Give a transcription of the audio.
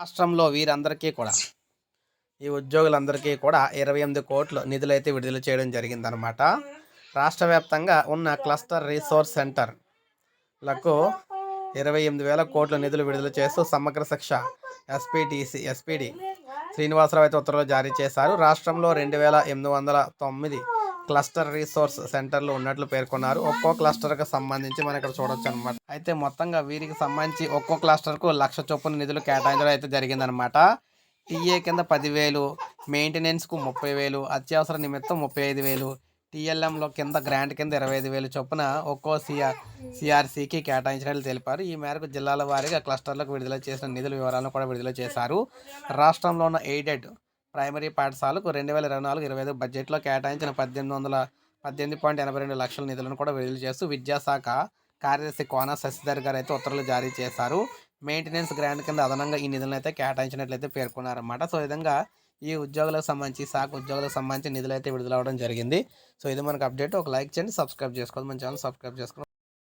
రాష్ట్రంలో వీరందరికీ కూడా ఈ ఉద్యోగులందరికీ కూడా ఇరవై ఎనిమిది కోట్లు నిధులైతే విడుదల చేయడం జరిగిందనమాట రాష్ట్ర వ్యాప్తంగా ఉన్న క్లస్టర్ రీసోర్స్ సెంటర్లకు ఇరవై ఎనిమిది వేల కోట్ల నిధులు విడుదల చేస్తూ సమగ్ర శిక్ష ఎస్పీటీసీ ఎస్పీడి శ్రీనివాసరావు అయితే ఉత్తర్వులు జారీ చేశారు. రాష్ట్రంలో రెండు వేల ఎనిమిది వందల తొమ్మిది క్లస్టర్ రీసోర్స్ సెంటర్లు ఉన్నట్లు పేర్కొన్నారు. ఒక్కో క్లస్టర్కి సంబంధించి మనం ఇక్కడ చూడొచ్చు అనమాట అయితే మొత్తంగా వీరికి సంబంధించి ఒక్కో క్లస్టర్కు లక్ష చొప్పున నిధులు కేటాయించడం అయితే జరిగిందనమాట టీఏ కింద పదివేలు మెయింటెనెన్స్కు ముప్పై వేలు అత్యవసర నిమిత్తం ముప్పై ఐదు వేలు టీఎల్ఎంలో కింద గ్రాంట్ కింద ఇరవై ఐదు వేలు చొప్పున ఒక్కో సిఆర్ సిఆర్సీకి కేటాయించినట్లు తెలిపారు. ఈ మేరకు జిల్లాల వారీగా క్లస్టర్లకు విడుదల చేసిన నిధుల వివరాలను కూడా విడుదల చేశారు. రాష్ట్రంలో ఉన్న ఎయిడెడ్ ప్రైమరీ పాఠశాలకు రెండు వేల ఇరవై నాలుగు ఇరవై ఐదు బడ్జెట్లో కేటాయించిన పద్దెనిమిది వందల పద్దెనిమిది పాయింట్ ఎనభై రెండు లక్షల నిధులను కూడా విడుదల చేస్తూ విద్యాశాఖ కార్యదర్శి కోన శశిధర్ గారు అయితే ఉత్తర్వులు జారీ చేశారు. మెయింటెనెన్స్ గ్రాంట్ కింద అదనంగా ఈ నిధులను అయితే కేటాయించినట్లయితే పేర్కొన్నారన్నమాట. సో విధంగా ఈ ఉద్యోగులకు సంబంధించి శాఖ ఉద్యోగులకు సంబంధించి నిధులు అయితే విడుదల అవ్వడం జరిగింది. సో ఇది మనకు అప్డేట్. ఒక లైక్ చేయండి సబ్స్క్రైబ్ చేసుకోండి మన ఛానల్ సబ్స్క్రైబ్ చేసుకోండి